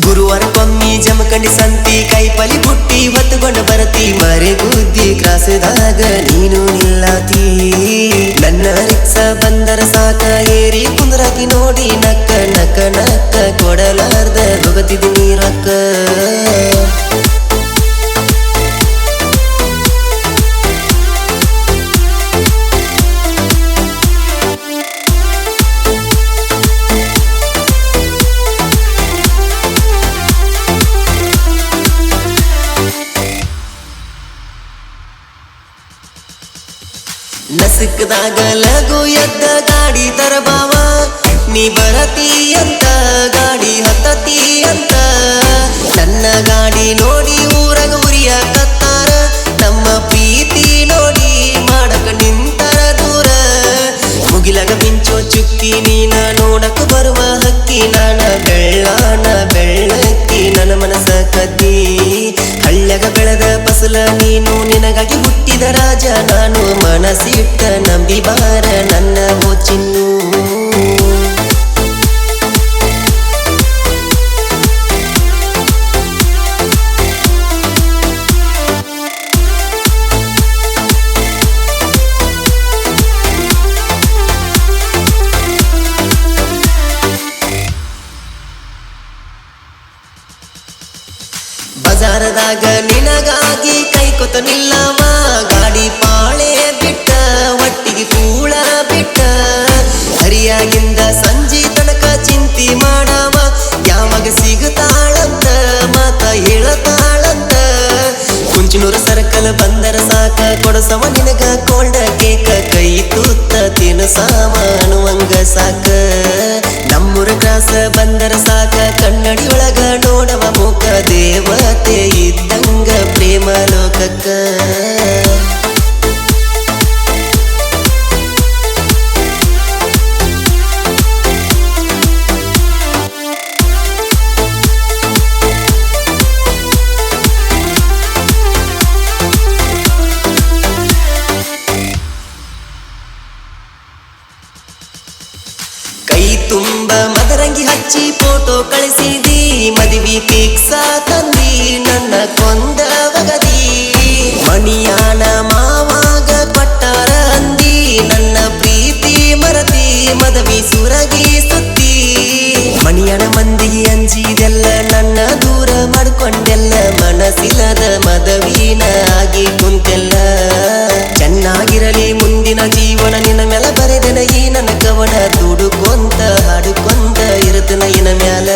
ಗುರುವಾರಕ್ಕೊಮ್ಮಿ ಜಮಖಂಡಿ ಸಂತಿ ಕೈಪಲಿ ಬುಟ್ಟಿ ಹೊತ್ತುಕೊಂಡು ಬರತಿ ಮರೆ ಬುದ್ಧಿ ಕ್ರಾಸದಾಗ ನೀನು ನಿಲ್ಲತಿ ನನ್ನ ರಿಕ್ಸ ಬಂದರ ಸಾಕ ಏರಿ ಕುಂದ್ರತಿ ನೋಡಿ ನಕ್ಕ ನಕ್ಕ ನಕ್ಕ ಕೊಡಲಾರ್ದ ಹೋಗತಿದ್ದೀನಿ ರೊಕ್ಕ ನಸುಕದಾಗ ಲಘು ಎದ್ದ ಗಾಡಿ ತರಬಾವ. ನೀ ಬರತಿ ಅಂತ, ಗಾಡಿ ಹತ್ತತಿ ಅಂತ. ನನ್ನ ಗಾಡಿ ನೋಡಿ ಊರಗ ಉರಿಯ ಕತ್ತಾರ. ನಮ್ಮ ಪ್ರೀತಿ ನೋಡಿ ಮಾಡಕ ನಿಂತರ ದೂರ. ಮುಗಿಲಗ ಮಿಂಚೋ ಚುಕ್ಕಿ ನೀನ ನೋಡಕ ಬರುವ ಹಕ್ಕಿ ನಾನ ಬೆಳ್ಳಾನ ಬೆಳ್ಳಕ್ಕಿ ಬೆಳೆದ ಫಸಲ ನೀನು ನಿನಗಾಗಿ ಹುಟ್ಟಿದ ರಾಜ. ನಾನು ಮನಸ್ಸಿಟ್ಟ ನಂಬಿ ಬಾರ ನನ್ನ ಚಿನ್ನು. ಬಜಾರದಾಗ ನಿನಗಾಗಿ ಕೈ ಕೊತ ನಿಲ್ಲವ. ಗಾಡಿ ಪಾಳೆ ಬಿಟ್ಟ, ಒಟ್ಟಿಗೆ ಕೂಳ ಬಿಟ್ಟ. ಹರಿಯಾಗಿಂದ ಸಂಜೆ ತನಕ ಚಿಂತಿ ಮಾಡವ. ಯಾವಾಗ ಸಿಗುತ್ತಾಳಂತ, ಮಾತ ಹೇಳತಾಳಂತ. ಕುಂಚಿನೂರು ಸರ್ಕಲ್ ಬಂದರ ಸಾಕ, ಕೊಡಸವ ನಿನಗ ಕೊಂಡ ಕೇಕ. ಕೈ ತೂತ ತಿನಸಾವ ಅನ್ನುವಂಗ ಸಾಕ. ನಮ್ಮೂರ ಕ್ರಾಸ ಬಂದರ ಸಾಕ, ಕನ್ನಡಿ ಒಳಗ ನೋಡವ ದೇವತೆ ಇದ್ದಂಗ ಪ್ರೇಮ ಲೋಕಕ್ಕ ಕೈ ತುಂಬ ಮದರಂಗಿ ಹಚ್ಚಿ ಫೋಟೋ ಕಳಿಸಿದಿ ನನ್ನ ದೂರ ಮಾಡ್ಕೊಂಡೆಲ್ಲ ಮನಸ್ಸಿಲ್ಲದ ಮದವೀನ ಆಗಿ ಕುಂತೆಲ್ಲ. ಚೆನ್ನಾಗಿರಲಿ ಮುಂದಿನ ಜೀವನ, ನಿನ್ನ ಮ್ಯಾಲ ಬರೆದನ ಈ ನನ್ನ ಕವನ ದುಡುಕೊಂತ, ಹಾಡುಕೊಂತ ಇರುತ್ತನ ಇನ ಮ್ಯಾಲ.